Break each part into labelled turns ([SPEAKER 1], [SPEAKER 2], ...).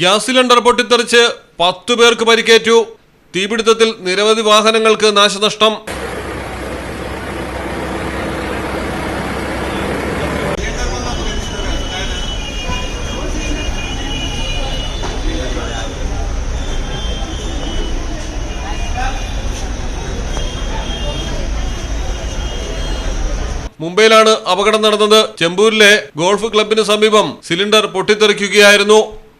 [SPEAKER 1] Gas cylinder പൊട്ടിത്തെറിച്ച് പത്തു പേർക്ക് പരിക്കേറ്റു. തീപിടുത്തത്തിൽ നിരവധി വാഹനങ്ങൾക്ക് നാശനഷ്ടം. മുംബൈയിലാണ് അപകടം നടന്നത്. ചെമ്പൂരിലെ ഗോൾഫ് ക്ലബിന് സമീപം സിലിണ്ടർ പൊട്ടിത്തെറിക്കുകയായിരുന്നു.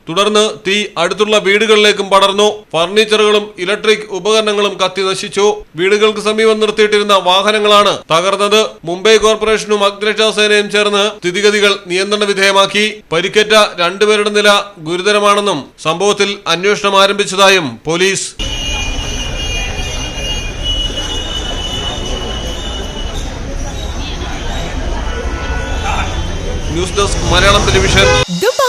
[SPEAKER 1] തുടർന്ന് തീ അടുത്തുള്ള വീടുകളിലേക്കും പടർന്നു. ഫർണിച്ചറുകളും ഇലക്ട്രിക് ഉപകരണങ്ങളും കത്തി നശിച്ചു. വീടുകൾക്ക് സമീപം നിർത്തിയിട്ടിരുന്ന വാഹനങ്ങളാണ് തകർന്നത്. മുംബൈ കോർപ്പറേഷനും അഗ്നിരക്ഷാ സേനയും ചേർന്ന് സ്ഥിതിഗതികൾ നിയന്ത്രണ വിധേയമാക്കി. പരിക്കേറ്റ രണ്ടുപേരുടെ നില ഗുരുതരമാണെന്നും സംഭവത്തിൽ അന്വേഷണം ആരംഭിച്ചതായും police. News desk Malayalam television.